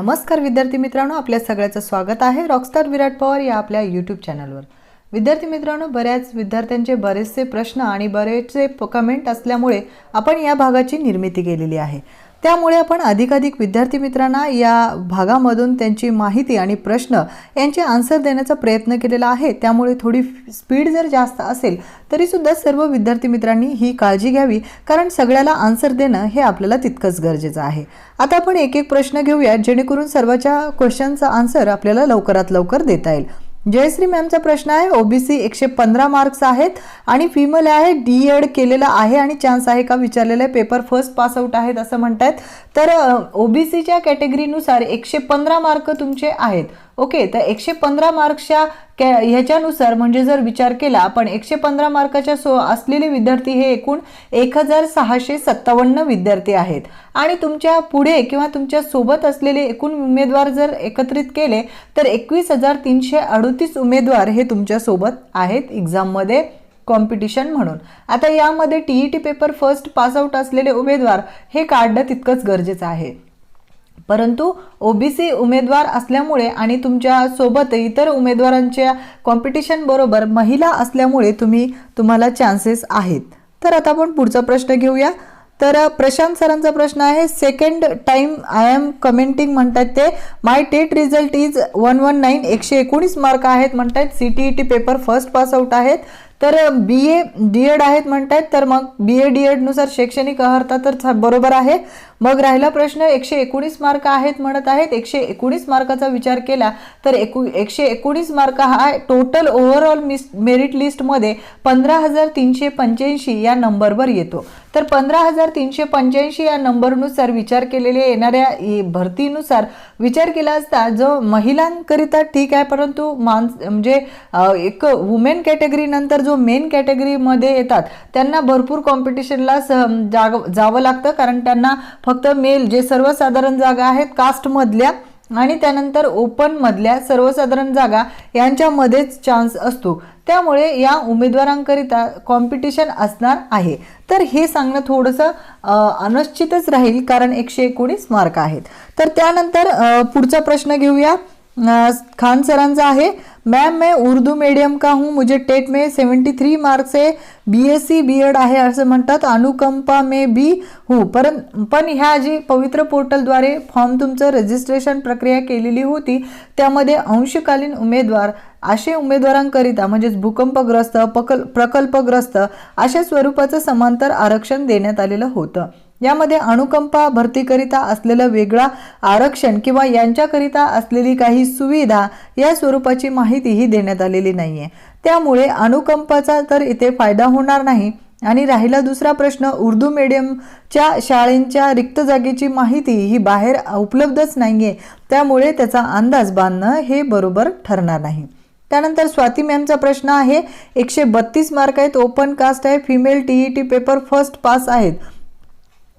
नमस्कार विद्यार्थी मित्रांनो आपल्या सगळ्याचं स्वागत आहे रॉकस्टार विराट पवार या आपल्या यूट्यूब चॅनलवर विद्यार्थी मित्रांनो बऱ्याच विद्यार्थ्यांचे बरेचसे प्रश्न आणि बरेचसे कमेंट असल्यामुळे आपण या भागाची निर्मिती केलेली आहे. त्यामुळे आपण अधिकाधिक विद्यार्थी मित्रांना या भागामधून त्यांची माहिती आणि प्रश्न यांचे आन्सर देण्याचा प्रयत्न केलेला आहे. त्यामुळे थोडी स्पीड जर जास्त असेल तरीसुद्धा सर्व विद्यार्थी मित्रांनी ही काळजी घ्यावी कारण सगळ्याला आन्सर देणं हे आपल्याला तितकंच गरजेचं आहे. आता आपण एक एक प्रश्न घेऊया जेणेकरून सर्वाच्या क्वेश्चनचा आन्सर आपल्याला लवकरात लवकर देता येईल. जयश्री मॅमचा प्रश्न आहे ओबीसी एकशे पंधरा मार्क्स आहेत आणि फिमेल आहे डी एड केलेला आहे आणि चान्स आहे का विचारलेलं आहे पेपर फर्स्ट पासआउट आहेत असं म्हणतायत. तर ओबीसीच्या कॅटेगरीनुसार एकशे पंधरा मार्क तुमचे आहेत. ओके तर एकशे पंधरा मार्क्सच्या कॅ ह्याच्यानुसार म्हणजे जर विचार केला आपण एकशे पंधरा मार्काच्या सो असलेले विद्यार्थी हे एकूण एक हजार सहाशे सत्तावन्न विद्यार्थी आहेत. आणि तुमच्यापुढे किंवा तुमच्यासोबत असलेले एकूण उमेदवार जर एकत्रित केले तर एकवीस हजार तीनशे अडोतीस उमेदवार हे तुमच्यासोबत आहेत एक्झाममध्ये कॉम्पिटिशन म्हणून. आता यामध्ये T E T paper first pass out असलेले उमेदवार हे काढणं तितकंच गरजेचं आहे. परंतु ओबीसी उमेदवार असल्यामुळे आणि तुमच्यासोबत इतर उमेदवारांच्या कॉम्पिटिशन बरोबर महिला असल्यामुळे तुम्ही तुम्हाला चान्सेस आहेत. तर आता आपण पुढचा प्रश्न घेऊया. तर प्रशांत सरांचा प्रश्न आहे second time I am commenting म्हणतात ते. My TET result is one one nine एकशे एकोणीस मार्क आहेत म्हणतात. C T E T paper first pass out आहेत. तर बी ए डी एड आहेत म्हणतात. तर मग बी ए डी एडनुसार शैक्षणिक अर्हता तर बरोबर आहे. मग राहिला प्रश्न एकशे एकोणीस मार्क आहेत म्हणत आहेत. एकशे एकोणीस मार्काचा विचार केला तर एकू एकशे एकोणीस मार्क हा टोटल ओव्हरऑल मिस मेरिट लिस्टमध्ये पंधरा हजार तीनशे पंच्याऐंशी या नंबरवर येतो. तर पंधरा हजार तीनशे पंच्याऐंशी या नंबरनुसार विचार केलेल्या येणाऱ्या भरतीनुसार विचार केला असता जो महिलांकरिता ठीक आहे परंतु माणस म्हणजे एक वुमेन कॅटेगरीनंतर जो मेन कॅटेगरीमध्ये येतात त्यांना भरपूर कॉम्पिटिशनला जाग जावं लागतं कारण त्यांना फक्त मेल जे सर्वसाधारण जागा आहेत कास्टमधल्या आणि त्यानंतर ओपनमधल्या सर्वसाधारण जागा यांच्यामध्येच चान्स असतो. त्यामुळे या उमेदवारांकरिता कॉम्पिटिशन असणार आहे. तर हे सांगणं थोडंसं अनिश्चितच राहील कारण एकशे एकोणीस मार्क आहेत. तर त्यानंतर पुढचा प्रश्न घेऊया. खान सरांचा आहे. मैम मैं उर्दू मीडियम का हूँ। मुझे टेट में सेवन्टी थ्री मार्क्स आहे B S C B Ed आहे असं म्हणतात. अनुकंपा मे बी हूँ. परं पण ह्या जी पवित्र पोर्टलद्वारे फॉर्म तुमचं रजिस्ट्रेशन प्रक्रिया केलेली होती त्यामध्ये अंशकालीन उमेदवार असे उमेदवारांकरिता म्हणजेच भूकंपग्रस्त पकल प्रकल्पग्रस्त अशा स्वरूपाचं समांतर आरक्षण देण्यात आलेलं होतं. यामध्ये अनुकंपा भरतीकरिता असलेलं वेगळा आरक्षण किंवा यांच्याकरिता असलेली काही सुविधा या स्वरूपाची माहिती ही देण्यात आलेली नाही आहे त्यामुळे अनुकंपाचा तर इथे फायदा होणार नाही. आणि राहिला दुसरा प्रश्न उर्दू मीडियमच्या शाळेंच्या रिक्त जागेची माहिती ही बाहेर उपलब्धच नाही आहे त्यामुळे त्याचा अंदाज बांधणं हे बरोबर ठरणार नाही. त्यानंतर स्वाती मॅमचा प्रश्न आहे एकशे बत्तीस मार्क आहेत ओपन कास्ट आहे female T E T paper first pass आहेत.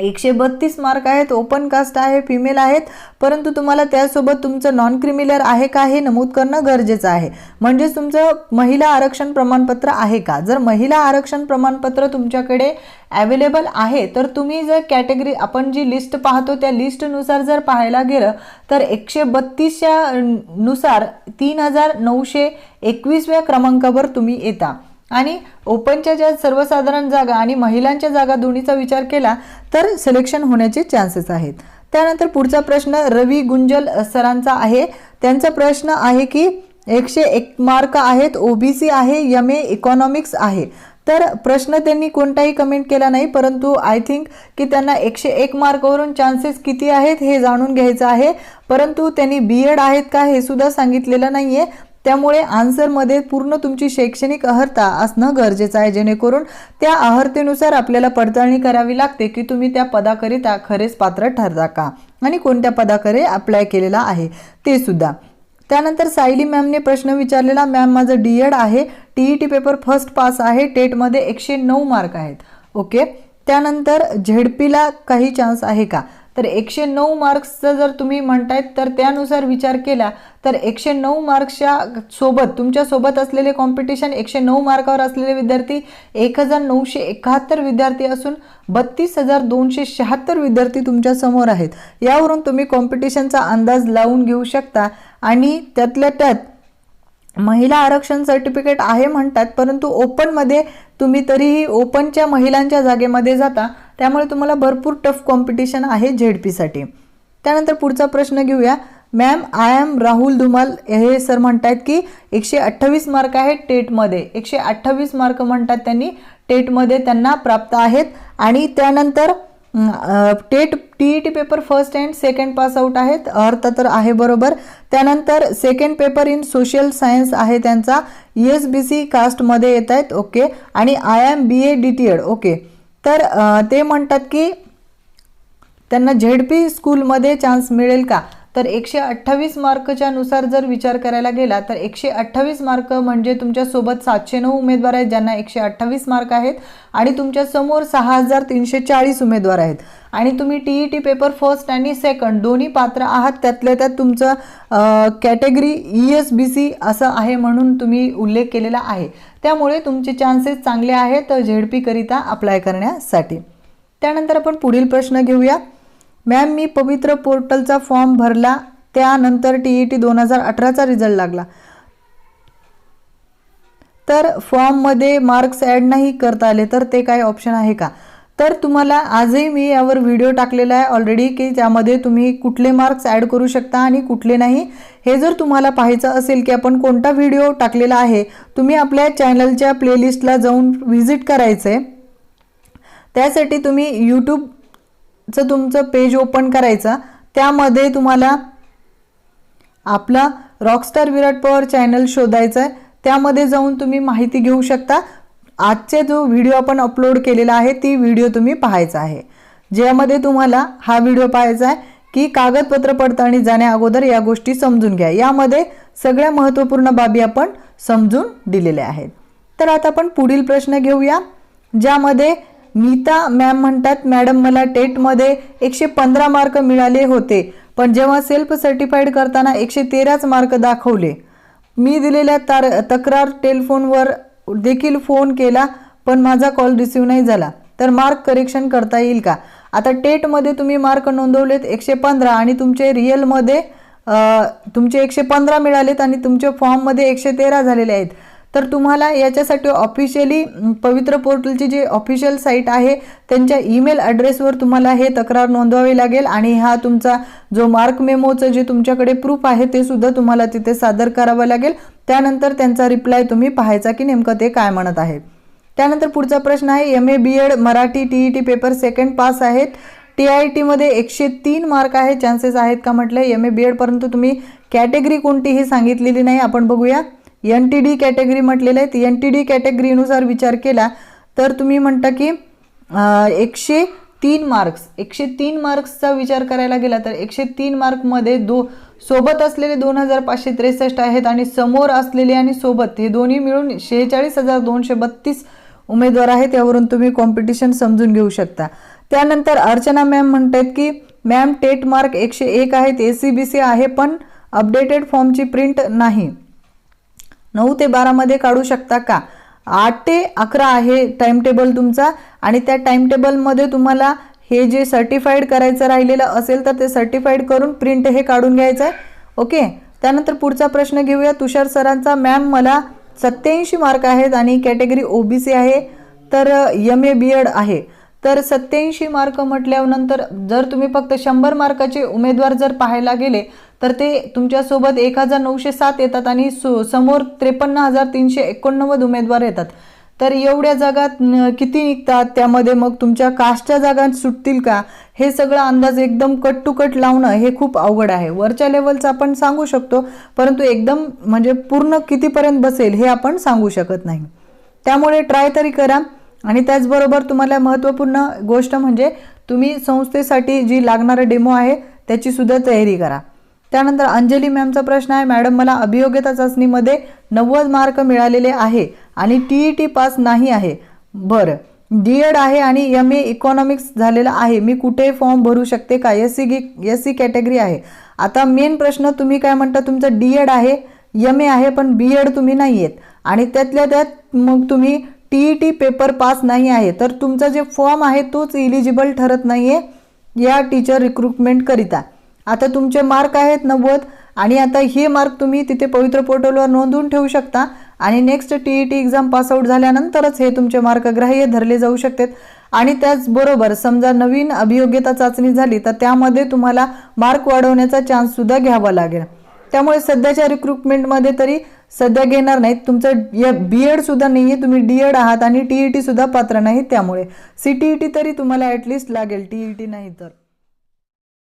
एकशे बत्तीस मार्क आहेत ओपन कास्ट आहे फिमेल आहेत. परंतु तुम्हाला त्यासोबत तुमचं नॉन क्रिमिलर आहे का हे नमूद करणं गरजेचं आहे. म्हणजेच तुमचं महिला आरक्षण प्रमाणपत्र आहे का? जर महिला आरक्षण प्रमाणपत्र तुमच्याकडे अवेलेबल आहे तर तुम्ही जर कॅटेगरी आपण जी लिस्ट पाहतो त्या लिस्टनुसार जर पाहायला गेलं तर एकशे बत्तीसच्या नुसार तीन हजार नऊशे एकवीसव्या क्रमांकावर तुम्ही येता. आणि ओपनच्या ज्या सर्वसाधारण जागा आणि महिलांच्या जागा दोन्हीचा विचार केला तर सिलेक्शन होण्याचे चान्सेस आहेत. त्यानंतर पुढचा प्रश्न रवी गुंजल सरांचा आहे. त्यांचा प्रश्न आहे की एकशे एक मार्क आहेत ओबीसी आहे एम ए इकॉनॉमिक्स आहे. तर प्रश्न त्यांनी कोणताही कमेंट केला नाही परंतु आय थिंक की त्यांना एकशे एक मार्कवरून चान्सेस किती आहेत हे जाणून घ्यायचं आहे. परंतु त्यांनी बी एड आहेत का हे सुद्धा सांगितलेलं नाही आहे त्यामुळे आन्सरमध्ये पूर्ण तुमची शैक्षणिक अर्हता असणं गरजेचं आहे. जेणेकरून त्या अर्हतेनुसार आपल्याला पडताळणी करावी लागते की तुम्ही त्या पदाकरिता खरेच पात्र ठरता का आणि कोणत्या पदाकडे अप्लाय केलेला आहे ते सुद्धा. त्यानंतर सायली मॅमने प्रश्न विचारलेला मॅम माझं डी एड आहे T E T paper first pass आहे टेटमध्ये एकशे नऊ मार्क आहेत. ओके. त्यानंतर झेडपीला काही चान्स आहे का? तर एकशे नऊ मार्क्सचं जर तुम्ही म्हणतायत तर त्यानुसार विचार केला तर एकशे नऊ मार्क्सच्या सोबत तुमच्यासोबत असलेले कॉम्पिटिशन एकशे नऊ मार्कावर असलेले विद्यार्थी एक हजार नऊशे एकाहत्तर विद्यार्थी असून बत्तीस हजार दोनशे शहात्तर विद्यार्थी तुमच्यासमोर आहेत. यावरून तुम्ही कॉम्पिटिशनचा अंदाज लावून घेऊ शकता आणि त्यातल्या त्यात महिला आरक्षण सर्टिफिकेट आहे म्हणतात परंतु ओपनमध्ये तुम्ही तरीही ओपनच्या महिलांच्या जागेमध्ये जाता त्यामुळे तुम्हाला भरपूर टफ कॉम्पिटिशन आहे झेड पीसाठी त्यानंतर पुढचा प्रश्न घेऊया. Ma'am I am Rahul Dhumal हे सर म्हणतात की एकशे अठ्ठावीस मार्क आहेत टेटमध्ये. एकशे अठ्ठावीस मार्क म्हणतात त्यांनी. टेटमध्ये त्यांना प्राप्त आहेत. आणि त्यानंतर TET T E T paper first and second pass out आहेत. अर्थ तर आहे बरोबर. त्यानंतर second paper in social science आहे त्यांचा. एस बी सी कास्टमध्ये येत आहेत. ओके. आणि I am B A D T Ed okay. तर ते म्हणतात की त्यांना झेड पी स्कूलमध्ये चान्स मिळेल का? तर एकशे अठ्ठावीस मार्कच्या नुसार जर विचार करायला गेला तर एकशे अठ्ठावीस मार्क म्हणजे तुमच्यासोबत सातशे नऊ उमेदवार आहेत ज्यांना एकशे अठ्ठावीस मार्क आहेत आणि तुमच्यासमोर सहा हजार तीनशे चाळीस उमेदवार आहेत. आणि तुम्ही T E T paper first आणि सेकंड दोन्ही पात्र आहात त्यातल्या त्यात तुमचं category E S B C असं आहे म्हणून तुम्ही उल्लेख केलेला आहे. त्यामुळे तुमचे चान्सेस चांगले आहेत झेड पीकरिता अप्लाय करण्यासाठी. त्यानंतर आपण पुढील प्रश्न घेऊया मॅम मी पवित्र पोर्टलचा फॉर्म भरला त्यानंतर टी ई टी दोन हजार अठराचा रिझल्ट लागला. तर फॉर्ममध्ये मार्क्स ॲड नाही करता आले तर ते काय ऑप्शन आहे का? तर तुम्हाला आजही मी यावर व्हिडिओ टाकलेला आहे ऑलरेडी की त्यामध्ये तुम्ही कुठले मार्क्स ॲड करू शकता आणि कुठले नाही. हे जर तुम्हाला पाहायचं असेल की आपण कोणता व्हिडिओ टाकलेला आहे तुम्ही आपल्या चॅनलच्या प्लेलिस्टला जाऊन व्हिजिट करायचं आहे त्यासाठी तुम्ही यूट्यूब चं तुमचं पेज ओपन करायचं. त्यामध्ये तुम्हाला आपला रॉकस्टार विराट पवार चॅनल शोधायचा आहे त्यामध्ये जाऊन तुम्ही माहिती घेऊ शकता. आजचे जो व्हिडिओ आपण अपलोड केलेला आहे ती व्हिडिओ तुम्ही पाहायचा आहे. ज्यामध्ये तुम्हाला हा व्हिडिओ पाहायचा आहे की कागदपत्र पडताळणी जाण्या अगोदर या गोष्टी समजून घ्या. यामध्ये सगळ्या महत्त्वपूर्ण बाबी आपण समजून दिलेल्या आहेत. तर आता आपण पुढील प्रश्न घेऊया ज्यामध्ये नीता मॅम म्हणतात मॅडम मला टेटमध्ये एकशे पंधरा मार्क मिळाले होते पण जेव्हा सेल्फ सर्टिफाईड करताना एकशे तेराच मार्क दाखवले. मी दिलेल्या तार तक्रार टेलिफोनवर देखील फोन केला पण माझा कॉल रिसीव नाही झाला. तर मार्क करेक्शन करता येईल का? आता टेटमध्ये तुम्ही मार्क नोंदवलेत एकशे पंधरा आणि तुमचे रिअलमध्ये तुमचे एकशे पंधरा मिळालेत आणि तुमच्या फॉर्ममध्ये एकशे तेरा झालेले आहेत. तर तुम्हाला याच्यासाठी ऑफिशियली पवित्र पोर्टलची जी ऑफिशियल साईट आहे त्यांच्या ईमेल ॲड्रेसवर तुम्हाला हे तक्रार नोंदवावी लागेल आणि हा तुमचा जो मार्क मेमोचं जे तुमच्याकडे प्रूफ आहे ते सुद्धा तुम्हाला तिथे सादर करावं लागेल. त्यानंतर त्यांचा रिप्लाय तुम्ही पाहायचा की नेमकं ते काय म्हणत आहे त्यानंतर पुढचा प्रश्न आहे M A B Ed Marathi T E T paper second pass आहेत. टी आय टीमध्ये एकशे तीन मार्क आहे. चान्सेस आहेत का म्हटलं एम ए बी एड परंतु तुम्ही कॅटेगरी कोणतीही सांगितलेली नाही. आपण बघूया. एन टी डी कॅटेगरी म्हटलेलं आहे. एन टी डी कॅटेगरीनुसार विचार केला तर तुम्ही म्हणता की एकशे तीन मार्क्स एकशे तीन मार्क्सचा विचार करायला गेला तर एकशे तीन मार्कमध्ये दो सोबत असलेले दोन हजार पाचशे त्रेसष्ट आहेत आणि समोर असलेले आणि सोबत हे दोन्ही मिळून शेहेचाळीस हजार दोनशे बत्तीस उमेदवार आहेत. यावरून तुम्ही कॉम्पिटिशन समजून घेऊ शकता. त्यानंतर अर्चना मॅम म्हणतात की मॅम टेट मार्क एकशे एक आहेत ए सी बी सी आहे पण अपडेटेड फॉर्मची प्रिंट नाही. नऊ ते बारामध्ये काढू शकता का? आठ ते अकरा आहे टाईमटेबल तुमचा आणि त्या टाईमटेबलमध्ये तुम्हाला हे जे सर्टिफाईड करायचं राहिलेलं असेल तर ते सर्टिफाईड करून प्रिंट हे काढून घ्यायचं आहे ओके त्यानंतर पुढचा प्रश्न घेऊया. तुषार सरांचा मॅम मला सत्याऐंशी मार्क आहेत आणि कॅटेगरी ओ बी सी आहे तर यम ए बी एड आहे. तर सत्याऐंशी मार्क म्हटल्यानंतर जर तुम्ही फक्त शंभर मार्काचे उमेदवार जर पाहायला गेले तर ते तुमच्यासोबत एक हजार नऊशे सात येतात आणि सो समोर त्रेपन्न हजार तीनशे एकोणनव्वद उमेदवार येतात. तर एवढ्या जागात किती निघतात? त्यामध्ये मग तुमच्या कास्टच्या जागा सुटतील का? हे सगळं अंदाज एकदम कट टू कट लावणं हे खूप अवघड आहे. वरच्या लेवलचं आपण सांगू शकतो परंतु एकदम म्हणजे पूर्ण कितीपर्यंत बसेल हे आपण सांगू शकत नाही. त्यामुळे ट्राय तरी करा आणि त्याचबरोबर तुम्हाला महत्त्वपूर्ण गोष्ट म्हणजे तुम्ही संस्थेसाठी जी लागणारं डेमो आहे त्याची सुद्धा तयारी करा. त्यानंतर अंजली मॅमचा प्रश्न आहे मॅडम मला अभियोग्यता चाचणीमध्ये नव्वद मार्क मिळालेले आहे आणि टी ई टी पास नाही आहे. बरं. डी एड आहे आणि एम ए इकॉनॉमिक्स झालेलं आहे. मी कुठे फॉर्म भरू शकते का? एस सी गी एस सी कॅटेगरी आहे. आता मेन प्रश्न तुम्ही काय म्हणता? तुमचं डी एड आहे एम ए आहे पण बी एड तुम्ही नाही आहेत आणि त्यातल्या त्यात मग तुम्ही T E T paper pass नाही आहे. तर तुमचा जे फॉर्म आहे तोच इलिजिबल ठरत नाही आहे या टीचर रिक्रुटमेंटकरिता आता तुमचे मार्क आहेत नव्वद आणि आता हे मार्क तुम्ही तिथे पवित्र पोर्टलवर नोंदवून ठेवू शकता. आणि next T E T exam pass out झाल्यानंतरच हे तुमचे मार्क ग्राह्य धरले जाऊ शकतात. आणि त्याचबरोबर समजा नवीन अभियोग्यता चाचणी झाली तर त्यामध्ये तुम्हाला मार्क वाढवण्याचा चान्ससुद्धा घ्यावा लागेल. त्यामुळे सध्याच्या रिक्रुटमेंटमध्ये तरी सध्या घेणार नाहीत. तुमचं या बी एडसुद्धा नाही आहे तुम्ही डी एड आहात आणि टी ई टीसुद्धा पात्र नाही त्यामुळे. सी टी ई टी तरी तुम्हाला ॲटलिस्ट लागेल. टी ई टी नाही तर.